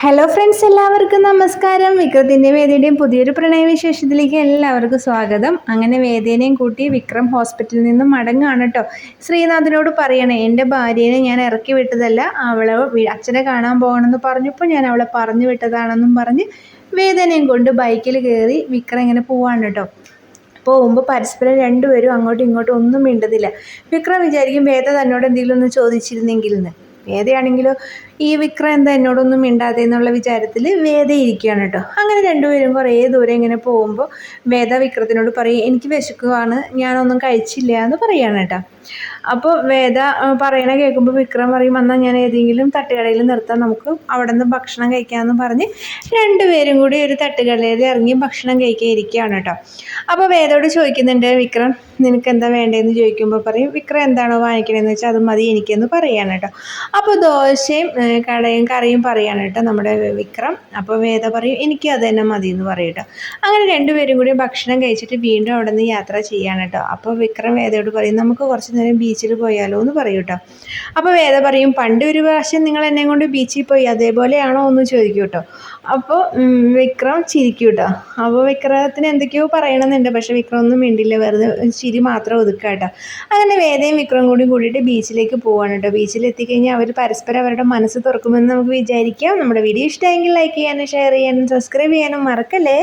Hello friends എല്ലാവർക്കും നമസ്കാരം. വിക്രത്തിന്റെ വേദിയുടെയും പുതിയൊരു പ്രണയവിശേഷത്തിലേക്ക് എല്ലാവർക്കും സ്വാഗതം. അങ്ങനെ വേദേനെയും കൂട്ടി വിക്രം ഹോസ്പിറ്റലിൽ നിന്നും മടങ്ങാണ് കേട്ടോ ശ്രീനാഥിനോട് പറയണേ എന്റെ ഭാര്യനെ ഞാൻ ഇറക്കി വിട്ടതല്ല അവളെ അച്ഛനെ കാണാൻ പോകണമെന്ന് പറഞ്ഞപ്പോൾ ഞാൻ അവളെ പറഞ്ഞു വിട്ടതാണെന്നും പറഞ്ഞ് വേദനയും കൊണ്ട് ബൈക്കിൽ കയറി വിക്രം ഇങ്ങനെ പോവാണ് കേട്ടോ പോകുമ്പോൾ പരസ്പരം രണ്ടുപേരും അങ്ങോട്ടും ഇങ്ങോട്ടും ഒന്നും മിണ്ടതില്ല വിക്രം വിചാരിക്കും വേദ തന്നോട് എന്തെങ്കിലും ഒന്ന് ചോദിച്ചിരുന്നെങ്കിൽ എന്ന് വേദയാണെങ്കിലോ ഈ വിക്രം എന്താ എന്നോടൊന്നും മിണ്ടാതെ എന്നുള്ള വിചാരത്തിൽ വേദ ഇരിക്കുകയാണ് കേട്ടോ. അങ്ങനെ രണ്ടുപേരും കുറേ ദൂരം ഇങ്ങനെ പോകുമ്പോൾ വേദ വിക്രത്തിനോട് പറയും എനിക്ക് വിശക്കുവാണ് ഞാനൊന്നും കഴിച്ചില്ല എന്ന് പറയുകയാണ് കേട്ടോ. അപ്പോൾ വേദ പറയണ കേൾക്കുമ്പോൾ വിക്രം പറയും എന്നാൽ ഞാൻ ഏതെങ്കിലും തട്ടുകടയിൽ നിർത്താം നമുക്ക് അവിടെ നിന്ന് ഭക്ഷണം കഴിക്കാമെന്ന് പറഞ്ഞ് രണ്ടുപേരും കൂടി ഒരു തട്ടുകടയിൽ ഇറങ്ങി ഭക്ഷണം കഴിക്കാൻ ഇരിക്കുകയാണ് കേട്ടോ. അപ്പോൾ വേദയോട് ചോദിക്കുന്നുണ്ട് വിക്രം നിനക്ക് എന്താ വേണ്ടതെന്ന് ചോദിക്കുമ്പോൾ പറയും വിക്രം എന്താണോ വാങ്ങിക്കണമെന്ന് വെച്ചാൽ അത് മതി എനിക്കെന്ന് പറയാണ് കേട്ടോ. അപ്പോൾ ദോശയും കടയും കറിയും പറയാണ് കേട്ടോ നമ്മുടെ വിക്രം. അപ്പോൾ വേദ പറയും എനിക്ക് അത് തന്നെ മതി എന്ന് പറയും അങ്ങനെ രണ്ടുപേരും കൂടി ഭക്ഷണം കഴിച്ചിട്ട് വീണ്ടും അവിടെ നിന്ന് യാത്ര ചെയ്യാണ് കേട്ടോ. അപ്പോൾ വിക്രം വേദയോട് പറയും നമുക്ക് കുറച്ച് നേരം ബീച്ചിൽ പോയാലോ എന്ന് പറയും കേട്ടോ. അപ്പോൾ വേദ പറയും പണ്ട് ഒരു പ്രാവശ്യം നിങ്ങൾ എന്നെ കൊണ്ട് ബീച്ചിൽ പോയി അതേപോലെയാണോ? എന്ന് ചോദിക്കും കേട്ടോ. അപ്പോൾ വിക്രം ചിരിക്കും കേട്ടോ അപ്പോൾ വിക്രത്തിന് എന്തൊക്കെയോ പറയണമെന്നുണ്ട് പക്ഷേ വിക്രം ഒന്നും മിണ്ടില്ല. വെറുതെ ചിരി മാത്രം ഒതുക്കുക കേട്ടോ അങ്ങനെ വേദയും വിക്രം കൂടി കൂടിയിട്ട് ബീച്ചിലേക്ക് പോവാണ് കേട്ടോ ബീച്ചിൽ എത്തിക്കഴിഞ്ഞാൽ അവർ പരസ്പരം അവരുടെ മനസ്സ് തുറക്കുമെന്ന് നമുക്ക് വിചാരിക്കാം. നമ്മുടെ വീഡിയോ ഇഷ്ടമെങ്കിൽ ലൈക്ക് ചെയ്യാനും ഷെയർ ചെയ്യാനും സബ്സ്ക്രൈബ് ചെയ്യാനും മറക്കല്ലേ?